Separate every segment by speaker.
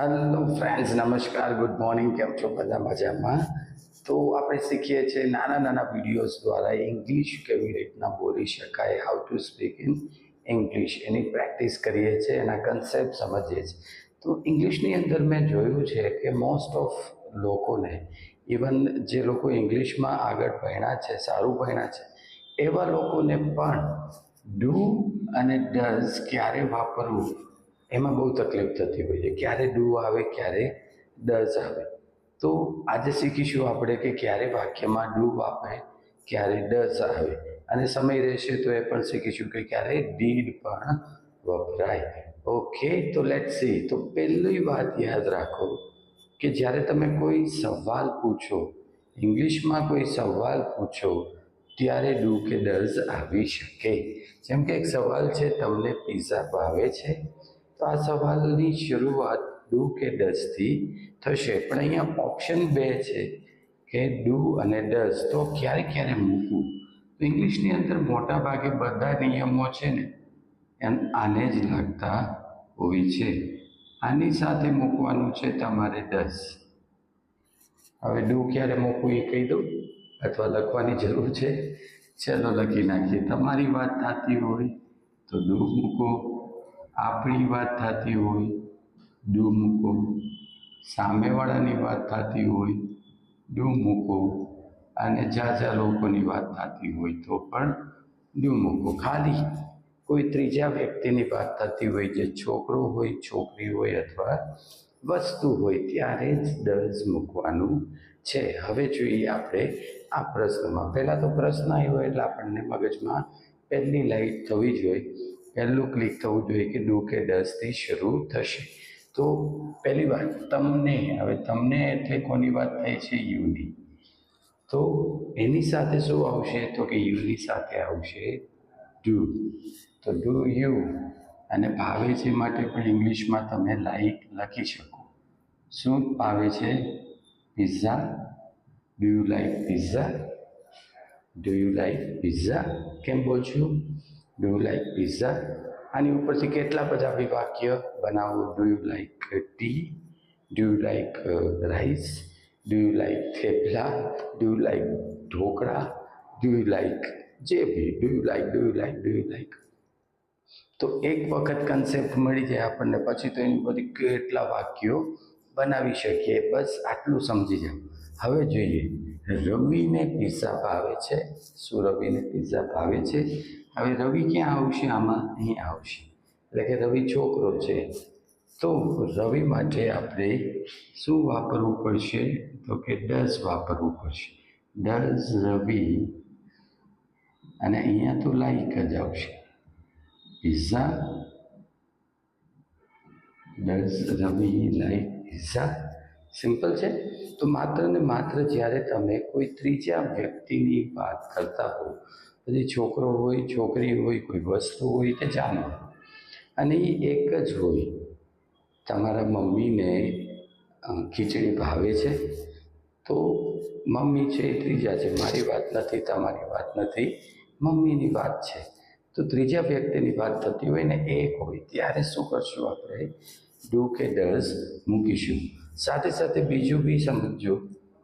Speaker 1: Hello friends નમસ્કાર good morning કેમ છો? બધા મજામાં? તો આપણે શીખીએ છીએ નાના નાના વિડીયોઝ દ્વારા ઇંગ્લિશ કેવી રીતના બોલી શકાય how to speak in English any practice કરીએ છીએ, એના કન્સેપ્ટ સમજીએ છીએ. તો ઇંગ્લિશની અંદર મેં જોયું છે કે મોસ્ટ ઓફ લોકોને ઇવન જે લોકો ઇંગ્લિશમાં આગળ ભણ્યા છે, સારું ભણ્યા છે, એવા લોકોને પણ ડુ અને ડઝ ક્યારે વાપરવું? એમાં બહુ તકલીફ થતી હોય છે. ક્યારે ડૂ આવે, ક્યારે ડઝ આવે. તો આજે શીખીશું આપણે કે ક્યારે વાક્યમાં ડૂ આવે ક્યારે ડઝ આવે. અને સમય રહેશે તો એ પણ શીખીશું કે ક્યારે ડીડ પણ વપરાય. ઓકે તો લેટ સી તો પહેલી વાત યાદ રાખો કે જ્યારે તમે કોઈ સવાલ પૂછો, ઇંગ્લિશમાં કોઈ સવાલ પૂછો, ત્યારે ડુ કે ડઝ આવી શકે. જેમ કે એક સવાલ છે, તમને પિઝા ભાવે છે. તો આ સવાલની શરૂઆત ડુ કે ડસથી થશે? પણ અહીંયા ઓપ્શન બે છે કે ડુ અને ડસ તો ક્યારે ક્યારે મૂકવું? તો ઇંગ્લિશની અંદર મોટા ભાગે બધા નિયમો છે ને, એમ આને જ લાગતા હોય છે. આની સાથે મૂકવાનું છે તમારે દસ હવે ડુ ક્યારે મૂકવું એ કહી દઉં? અથવા લખવાની જરૂર છે? ચલો લખી નાખીએ. તમારી વાત થતી હોય તો ડુ મૂકો. આપણી વાત થતી હોય, ડૂ મૂકો. સામેવાળાની વાત થતી હોય, ડૂ મૂકો. અને ઝાઝા લોકોની વાત થતી હોય તો પણ ડૂ મૂકો. ખાલી કોઈ ત્રીજા વ્યક્તિની વાત થતી હોય, જે છોકરો હોય, છોકરી હોય અથવા વસ્તુ હોય, ત્યારે જ ડઝ મૂકવાનું છે. હવે જોઈએ આપણે આ પ્રશ્નમાં. પહેલાં તો પ્રશ્ન આવ્યો એટલે આપણને મગજમાં પહેલી લાઈટ થવી જોઈએ. પહેલું ક્લિક થવું જોઈએ કે ડુ કે દસથી શરૂ થશે. તો પહેલી વાત, તમને, હવે તમને એટલે કોની વાત થાય છે? યુની. તો એની સાથે શું આવશે? તો કે યુની સાથે આવશે ડુ તો ડુ યુ અને ભાવે છે માટે પણ ઇંગ્લિશમાં તમે લાઈક લખી શકો. શું ભાવે છે? Pizza do you like pizza do you like pizza કેમ બોલશું? ડુ યુ લાઈક પિઝા આની ઉપરથી કેટલા બધા વાક્ય બનાવો? Do you like tea do you like rice do you like thepla? Do you like dhokla? Do you like જે બી do you like do you like do you like તો એક વખત કન્સેપ્ટ મળી જાય આપણને, પછી તો એની બધી કેટલા વાક્યો બનાવી શકીએ? બસ આટલું સમજી જાઓ. હવે જોઈએ. રવિને પિઝા ભાવે છે. શું રવિને પિઝા ભાવે છે? હવે રવિ ક્યાં આવશે? આમાં અહીં આવશે. એટલે કે રવિ છોકરો છે. તો રવિ માટે આપણે શું વાપરવું પડશે? તો કે ડઝ વાપરવું પડશે. ડઝ રવિ અને અહીંયા તો લાઈક જ આવશે. Pizza. Does Ravi, like, pizza. Simple છે? તો માત્ર ને માત્ર જ્યારે તમે કોઈ ત્રીજા વ્યક્તિની વાત કરતા હો પછી છોકરો હોય, છોકરી હોય, કોઈ વસ્તુ હોય કે જાનવર અને એ એક જ હોય. તમારા મમ્મીને ખીચડી ભાવે છે, તો મમ્મી છે એ ત્રીજા છે. મારી વાત નથી, તમારી વાત નથી. મમ્મીની વાત છે. તો ત્રીજા વ્યક્તિની વાત થતી હોય ને એક હોય, ત્યારે શું કરશું આપણે? ડુ કે ડઝ મૂકીશું. સાથે સાથે બીજું બી સમજો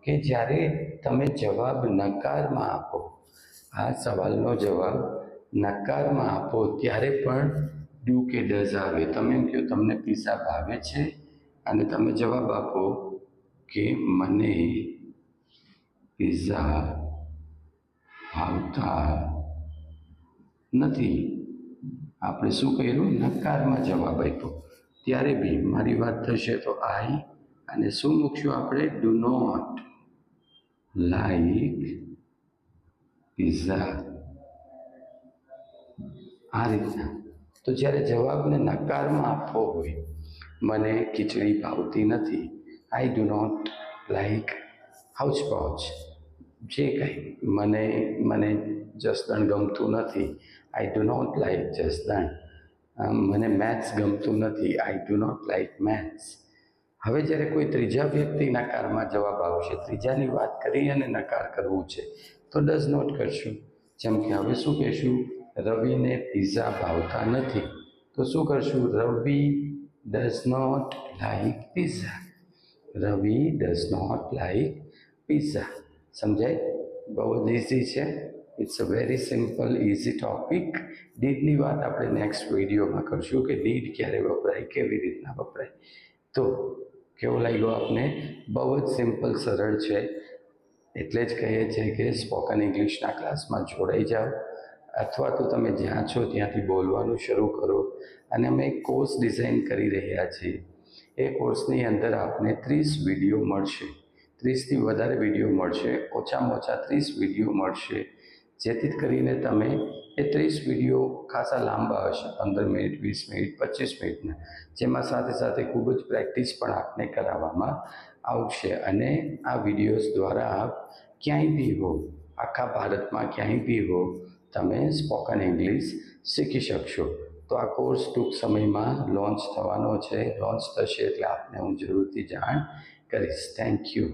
Speaker 1: કે જ્યારે તમે જવાબ નકારમાં આપો આ સવાલનો જવાબ નકારમાં આપો ત્યારે પણ ડુ કે ડઝ આવે. તમે એમ કહો, તમને પીઝા ભાવે છે? અને તમે જવાબ આપો કે, મને પિઝા ભાવતા નથી. આપણે શું કર્યું? નકારમાં જવાબ આપ્યો. ત્યારે બી મારી વાત થશે તો આઈ. અને શું મૂકશું આપણે? Do not like pizza. આ રીતના. તો જ્યારે જવાબને નકારમાં આપવો હોય, મને ખીચડી ભાવતી નથી. આઈ ડુ નોટ લાઈક હાઉચ પાઉચ જે કંઈ મને મને જસદણ ગમતું નથી. I do not like Jasdan. મને મેથ્સ ગમતું નથી. I do not like maths હવે જ્યારે કોઈ ત્રીજા વ્યક્તિ નકારમાં જવાબ આવશે ત્રીજાની વાત કરી અને નકાર કરવું છે તો ડઝ નોટ કરશું. જેમ કે હવે શું કહેશું? રવિને પિઝા ભાવતા નથી. તો શું કરશું? Ravi does not like pizza Ravi does not like pizza સમજાય? બહુ જ ઇઝી છે. It's a very simple easy topic ડીડની વાત આપણે નેક્સ્ટ વિડીયોમાં કરશું કે ડીડ ક્યારે વપરાય, કેવી રીતના વપરાય. તો કેવો લાગ્યો આપને? બહુ જ સિમ્પલ સરળ છે. એટલે જ કહીએ છીએ કે સ્પોકન ઇંગ્લિશના ક્લાસમાં જોડાઈ જાઓ. અથવા તો તમે જ્યાં છો ત્યાંથી બોલવાનું શરૂ કરો. અને અમે એક કોર્સ ડિઝાઇન કરી રહ્યા છીએ. એ કોર્સની અંદર આપને ત્રીસ વીડિયો મળશે. ત્રીસથી વધારે વીડિયો મળશે. ઓછામાં ઓછા ત્રીસ વીડિયો મળશે. જેથી કરીને તમે એ ત્રીસ વીડિયો ખાસા લાંબા હશે, પંદર મિનિટ, વીસ મિનિટ, પચીસ મિનિટના, જેમાં સાથે સાથે ખૂબ જ પ્રેક્ટિસ પણ આપને કરાવવામાં આવશે અને આ વિડીયોઝ દ્વારા આપ ક્યાંય બી હો, આખા ભારતમાં ક્યાંય બી હો, તમે સ્પોકન ઇંગ્લિશ શીખી શકશો. તો આ કોર્સ ટૂંક સમયમાં લોન્ચ થવાનો છે, લોન્ચ થશે એટલે આપને હું જરૂરથી જાણ કરીશ. Thank you.